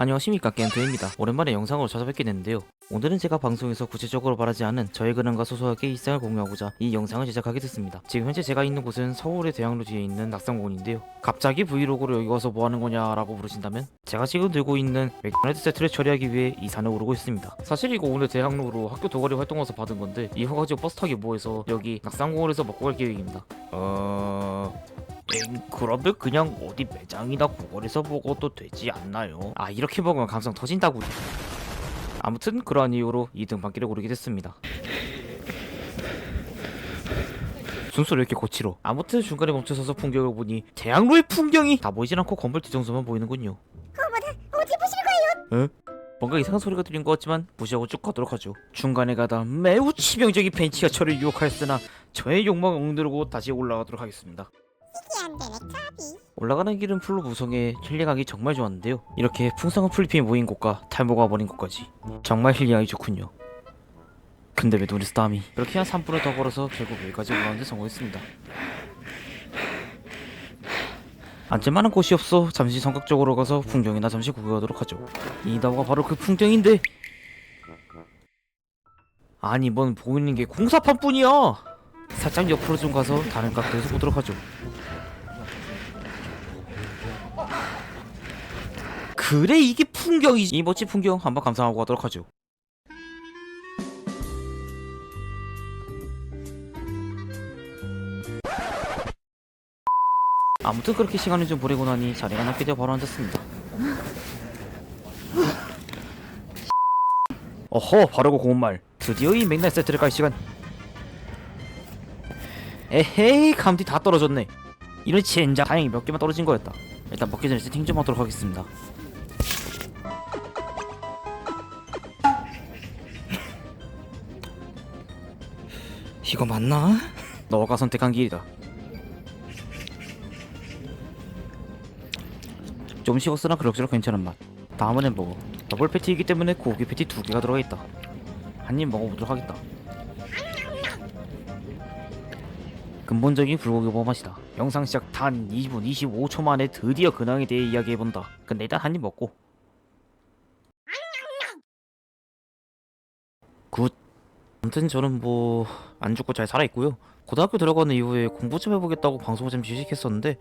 안녕하십니까 겜트입니다. 오랜만에 영상으로 찾아뵙게 됐는데요. 오늘은 제가 방송에서 구체적으로 말하지 않은 저의 근황과 소소하게 일상을 공유하고자 이 영상을 제작하게 됐습니다. 지금 현재 제가 있는 곳은 서울의 대학로 뒤에 있는 낙산공원인데요. 갑자기 브이로그로 여기 와서 뭐 하는 거냐라고 물으신다면 제가 지금 들고 있는 맥도날드 세트를 처리하기 위해 이 산을 오르고 있습니다. 사실 이거 오늘 대학로로 학교 도가리 활동 와서 받은 건데 이거 가지고 버스 타기 뭐해서 여기 낙산공원에서 먹고 갈 계획입니다. 어... 엥, 그러면 그냥 어디 매장이나 구걸에서 먹어도 되지 않나요? 아 이렇게 먹으면 감성 터진다고 아무튼 그러한 이유로 2등 반기를 고르게 됐습니다. 순서를 이렇게 고치로 아무튼 중간에 멈춰서서 풍경을 보니 대학로의 풍경이 다 보이진 않고 건물 뒤정서만 보이는군요. 어디 보실 거예요? 뭔가 이상한 소리가 들린 것 같지만 무시하고 쭉 가도록 하죠. 중간에 가다 매우 치명적인 벤치가 저를 유혹하였으나 저의 욕망을 엉두르고 다시 올라가도록 하겠습니다. 이게 안 되네 올라가는 길은 풀로 무성해 힐링하기 정말 좋았는데요. 이렇게 풍성한 풀잎이 모인 곳과 탈모가 버린 곳까지 정말 힐링하기 좋군요. 근데 왜 눈에서 땀이? 그렇게 한 3분을 더 걸어서 결국 여기까지 올라오는데 성공했습니다. 앉을 만한 곳이 없어 잠시 성격적으로 가서 풍경이나 잠시 구경하도록 하죠. 이 나무가 바로 그 풍경인데 아니 뭔 보이는 게 공사판뿐이야. 살짝 옆으로 좀 가서 다른 각도에서 보도록 하죠. 그래 이게 풍경이지. 이 멋진 풍경 한번 감상하고 가도록 하죠. 아무튼 그렇게 시간을 좀 보내고 나니 자리가 남게 되어 바로 앉았습니다. 어허 바르고 고운 말. 드디어 이 맥날 세트를 깔 시간. 에헤이 감튀 다 떨어졌네. 이런 젠장. 다행히 몇 개만 떨어진 거였다. 일단 먹기 전에 세팅 좀 하도록 하겠습니다 이거 맞나? 너가 선택한 길이다. 좀 식었으나 그럭저럭 괜찮은 맛. 다음은 햄버거 더블 패티이기 때문에 고기 패티 두 개가 들어가 있다. 한 입 먹어보도록 하겠다. 근본적인 불고기 버 맛이다. 영상 시작 단 2분 25초 만에 드디어 근황에 대해 이야기해본다. 근데 일단 한 입 먹고. 굿 아무튼 저는 뭐 안 죽고 잘 살아있고요. 고등학교 들어가는 이후에 공부 좀 해보겠다고 방송을 좀 지식했었는데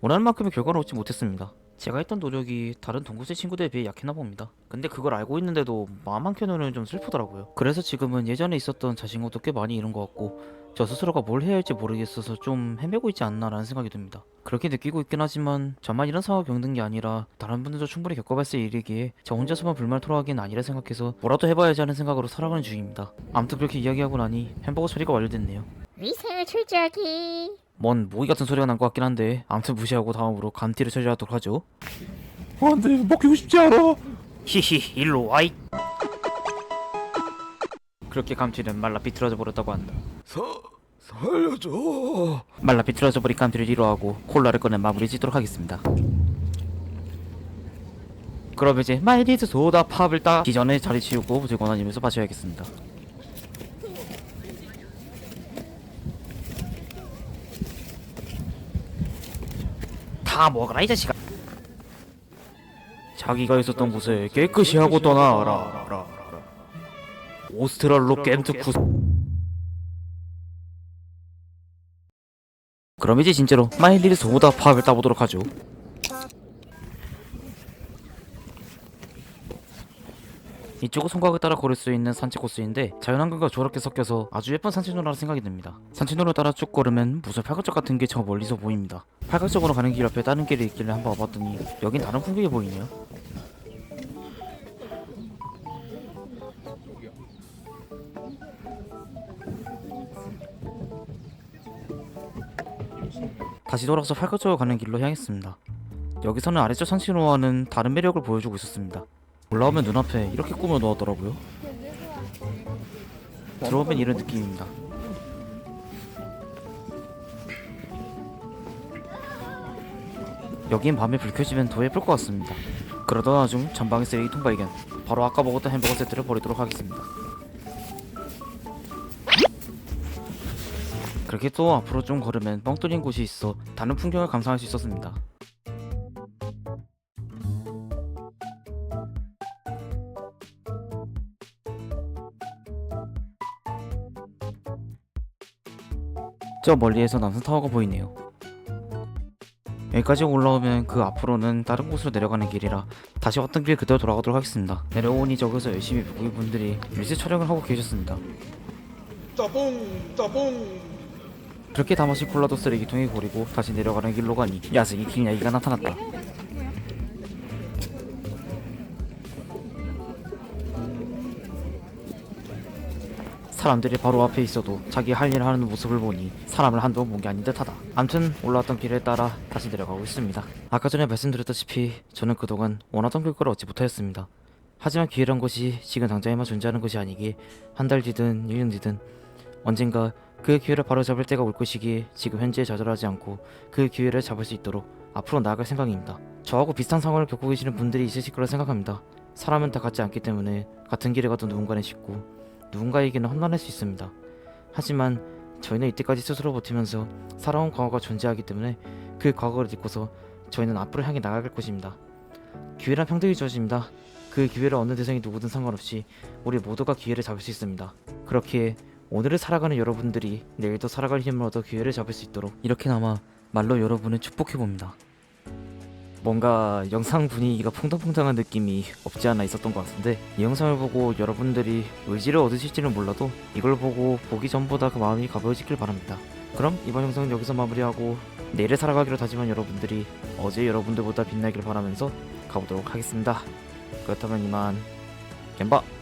원하는 만큼의 결과를 얻지 못했습니다. 제가 했던 노력이 다른 동급생 친구들에 비해 약했나 봅니다. 근데 그걸 알고 있는데도 마음 한켠으로는 좀 슬프더라고요. 그래서 지금은 예전에 있었던 자신감도 꽤 많이 잃은 것 같고 저 스스로가 뭘 해야 할지 모르겠어서 좀 헤매고 있지 않나라는 생각이 듭니다. 그렇게 느끼고 있긴 하지만 저만 이런 상황을 겪는 게 아니라 다른 분들도 충분히 겪어봤을 일이기에 저 혼자서만 불만을 토로하기는 아니라 생각해서 뭐라도 해봐야지 하는 생각으로 살아가는 중입니다. 아무튼 그렇게 이야기하고 나니 햄버거 처리가 완료됐네요. 위생을 출제하기 뭔 모기 같은 소리가 난 것 같긴 한데 아무튼 무시하고 다음으로 감튀를 처리하도록 하죠. 안돼 먹히고 싶지 않아. 히히 일로 와이. 그렇게 감튀는 말라 비틀어져 버렸다고 한다. 사 살려줘. 말라 비틀어져 버린 감튀를 위로하고 콜라를 꺼내 마무리 짓도록 하겠습니다. 그럼 이제 마이리즈 소다 팝을 따 기존에 자리 치우고 들고 다니면서 마셔야겠습니다. 다 먹어라 이 자식아. 자기가 있었던 곳을 깨끗이 하고 떠나라. 오스트랄로 겜트 쿠 그럼 이제 진짜로 마일리드 소다 팝을 따보도록 하죠. 이쪽은 송각을 따라 걸을 수 있는 산책 코스인데 자연환경과 조롭게 섞여서 아주 예쁜 산책로라는 생각이 듭니다. 산책로를 따라 쭉 걸으면 무슨 팔각적 같은 게 저 멀리서 보입니다. 팔각적으로 가는 길 앞에 다른 길이 있길래 한번 와봤더니 여긴 다른 풍경이 보이네요. 다시 돌아서 팔각적으로 가는 길로 향했습니다. 여기서는 아래쪽 산책로와는 다른 매력을 보여주고 있었습니다. 올라오면 눈앞에 이렇게 꾸며 놓았더라고요. 들어오면 이런 느낌입니다. 여긴 밤에 불 켜지면 더 예쁠 것 같습니다. 그러던 와중 전방에 쓰레기통 발견. 바로 아까 먹었던 햄버거 세트를 버리도록 하겠습니다. 그렇게 또 앞으로 좀 걸으면 뻥 뚫린 곳이 있어 다른 풍경을 감상할 수 있었습니다. 저 멀리에서 남산타워가 보이네요. 여기까지 올라오면 그 앞으로는 다른 곳으로 내려가는 길이라 다시 왔던 길 그대로 돌아가도록 하겠습니다. 내려오니 저기서 열심히 부부분들이 밀스 촬영을 하고 계셨습니다. 짜뽕 짜뽕 그렇게 다 마신 콜라도 쓰레기통에 고리고 다시 내려가는 길로 가니 야생의 길냥이가 나타났다. 사람들이 바로 앞에 있어도 자기 할 일을 하는 모습을 보니 사람을 번본게 아닌 듯하다. 암튼 올라왔던 길을 따라 다시 내려가고 있습니다. 아까 전에 말씀드렸다시피 저는 그동안 원하던 결과를 얻지 못하였습니다. 하지만 기회란 것이 지금 당장에만 존재하는 것이 아니기에 한 달 뒤든 1년 뒤든 언젠가 그 기회를 바로잡을 때가 올 것이기에 지금 현재에 좌절하지 않고 그 기회를 잡을 수 있도록 앞으로 나아갈 생각입니다. 저하고 비슷한 상황을 겪고 계시는 분들이 있으실 거라 생각합니다. 사람은 다 같지 않기 때문에 같은 길을 가도 누군가는 쉽고 누군가에게는 험난할 수 있습니다. 하지만 저희는 이때까지 스스로 버티면서 살아온 과거가 존재하기 때문에 그 과거를 딛고서 저희는 앞으로 향해 나아갈 것입니다. 기회란 평등이 주어집니다. 그 기회를 얻는 대상이 누구든 상관없이 우리 모두가 기회를 잡을 수 있습니다. 그렇기에 오늘을 살아가는 여러분들이 내일도 살아갈 힘을 얻어 기회를 잡을 수 있도록 이렇게나마 말로 여러분을 축복해봅니다. 뭔가 영상 분위기가 퐁당퐁당한 느낌이 없지 않아 있었던 것 같은데 이 영상을 보고 여러분들이 의지를 얻으실지는 몰라도 이걸 보고 보기 전보다 그 마음이 가벼워지길 바랍니다. 그럼 이번 영상은 여기서 마무리하고 내일을 살아가기로 다짐한 여러분들이 어제 여러분들보다 빛나길 바라면서 가보도록 하겠습니다. 그렇다면 이만 겜바